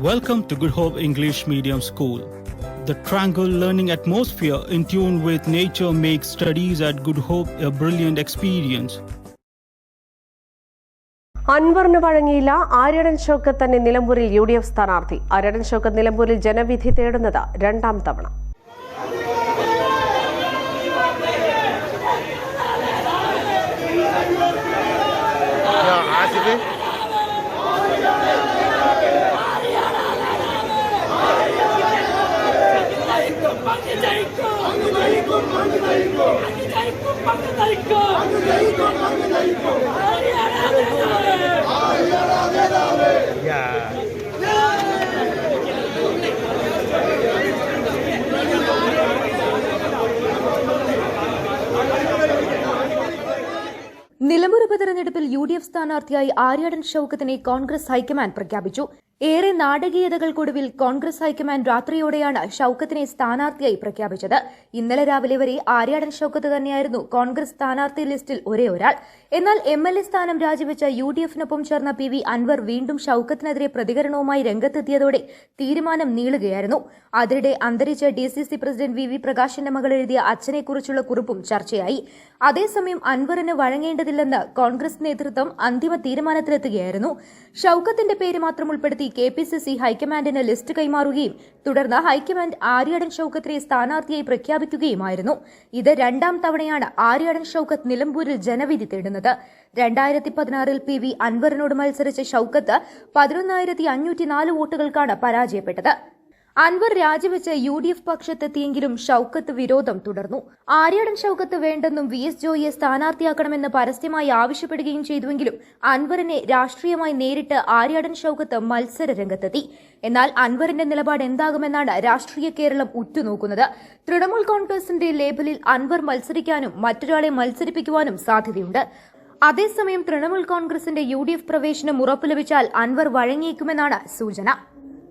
Welcome to Good Hope English Medium School. The tranquil learning atmosphere in tune with nature makes studies at Good Hope a brilliant experience. അൻവറിന് വഴങ്ങിയില്ല ആര്യടൻ ഷൗക്കത്ത് തന്നെ നിലമ്പൂരിൽ U D F സ്ഥാനാർത്ഥി ആര്യടൻ ഷൗക്കത്ത് നിലമ്പൂരിൽ ജനവിധി തേടുന്നത് രണ്ടാം തവണ ആസിഫ് നിലമ്പൂർ ഉപതെരഞ്ഞെടുപ്പിൽ യു ഡി എഫ് സ്ഥാനാർത്ഥിയായി ആര്യാടൻ ഷൌക്കത്തിനെ കോൺഗ്രസ് ഹൈക്കമാൻഡ് പ്രഖ്യാപിച്ചു. ഏറെ നാടകീയതകൾക്കൊടുവിൽ കോൺഗ്രസ് ഹൈക്കമാൻഡ് രാത്രിയോടെയാണ് ഷൌക്കത്തിനെ സ്ഥാനാർത്ഥിയായി പ്രഖ്യാപിച്ചത്. ഇന്നലെ രാവിലെ വരെ ആര്യാടൻ ഷൌക്കത്ത് തന്നെയായിരുന്നു കോൺഗ്രസ് സ്ഥാനാർത്ഥി ലിസ്റ്റിൽ ഒരേ ഒരാൾ. എന്നാൽ എം എൽ എ സ്ഥാനം രാജിവെച്ച യു ഡി എഫിനൊപ്പം ചേർന്ന പി വി അൻവർ വീണ്ടും ഷൌക്കത്തിനെതിരെ പ്രതികരണവുമായി രംഗത്തെത്തിയതോടെ തീരുമാനം നീളുകയായിരുന്നു. അതിനിടെ അന്തരിച്ച D C C president V V പ്രകാശിന്റെ മകൾ എഴുതിയ അച്ഛനെക്കുറിച്ചുള്ള കുറിപ്പും ചർച്ചയായി. അതേസമയം അൻവറിന് വഴങ്ങേണ്ടതില്ലെന്ന് കോൺഗ്രസ് നേതൃത്വം അന്തിമ തീരുമാനത്തിലെത്തുകയായിരുന്നു. ഷൌക്കത്തിന്റെ പേര് മാത്രം ഉൾപ്പെടുത്തി കെ പി സി സി ഹൈക്കമാൻഡിന് ലിസ്റ്റ് കൈമാറുകയും തുടർന്ന് ഹൈക്കമാൻഡ് ആര്യാടൻ ഷൌക്കത്തിനെ സ്ഥാനാർത്ഥിയായി പ്രഖ്യാപിക്കുകയുമായിരുന്നു. ഇത് രണ്ടാം തവണയാണ് ആര്യാടൻ ഷൌക്കത്ത് നിലമ്പൂരിൽ ജനവിധി തേടുന്നത്. രണ്ടായിരത്തി പതിനാറിൽ പി വി അൻവറിനോട് മത്സരിച്ച ഷൌക്കത്ത് പതിനൊന്നായിരത്തി അഞ്ഞൂറ്റി നാല് വോട്ടുകൾക്കാണ് പരാജയപ്പെട്ടത്. അൻവർ രാജിവെച്ച് യു ഡി എഫ് പക്ഷത്തെത്തിയെങ്കിലും ഷൌക്കത്ത് വിരോധം തുടർന്നു. ആര്യാടൻ ഷൌക്കത്ത് വേണ്ടെന്നും വി എസ് ജോയിയെ സ്ഥാനാർത്ഥിയാക്കണമെന്ന് പരസ്യമായി ആവശ്യപ്പെടുകയും ചെയ്തുവെങ്കിലും അൻവറിനെ രാഷ്ട്രീയമായി നേരിട്ട് ആര്യാടൻ ഷൌക്കത്ത് മത്സര രംഗത്തെത്തി എന്നാൽ അൻവറിന്റെ നിലപാട് എന്താകുമെന്നാണ് രാഷ്ട്രീയ കേരളം ഉറ്റുനോക്കുന്നത്. തൃണമൂൽ കോൺഗ്രസിന്റെ ലേബലിൽ അൻവർ മത്സരിക്കാനും മറ്റൊരാളെ മത്സരിപ്പിക്കുവാനും സാധ്യതയുണ്ട്. അതേസമയം തൃണമൂൽ കോൺഗ്രസിന്റെ യു ഡി എഫ് പ്രവേശനം ഉറപ്പു ലഭിച്ചാൽ അൻവർ വഴങ്ങിയേക്കുമെന്നാണ് സൂചന.